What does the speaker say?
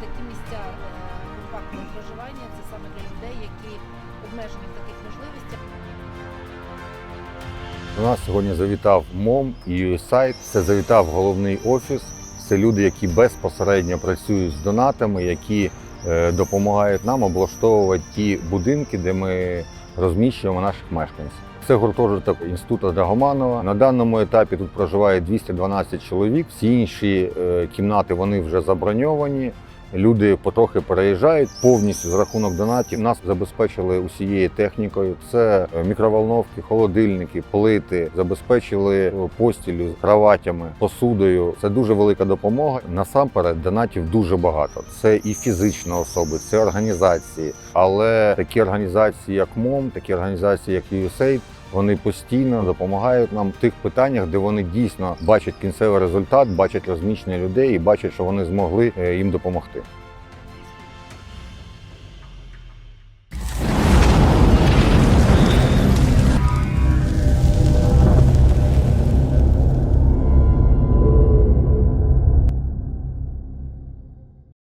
Такі місця е, компактного проживання це саме для людей, які обмежені в таких можливостях. У нас сьогодні завітав МОМ і USAID, Це завітав головний офіс. Це люди, які безпосередньо працюють з донатами, які е, допомагають нам облаштовувати ті будинки, де ми розміщуємо наших мешканців. Це гуртожиток інституту Драгоманова. На даному етапі тут проживає 212 чоловік. Всі інші е, кімнати вони вже заброньовані. Люди потрохи переїжджають повністю за рахунок донатів. Нас забезпечили усією технікою. Це е, мікроволновки, холодильники, плити, забезпечили е, постілю, кроватями, посудою. Це дуже велика допомога. Насамперед, донатів дуже багато. Це і фізичні особи, це організації. Але такі організації, як МОМ, такі організації, як USAID, вони постійно допомагають нам в тих питаннях, де вони дійсно бачать кінцевий результат, бачать розміщення людей і бачать, що вони змогли е, їм допомогти.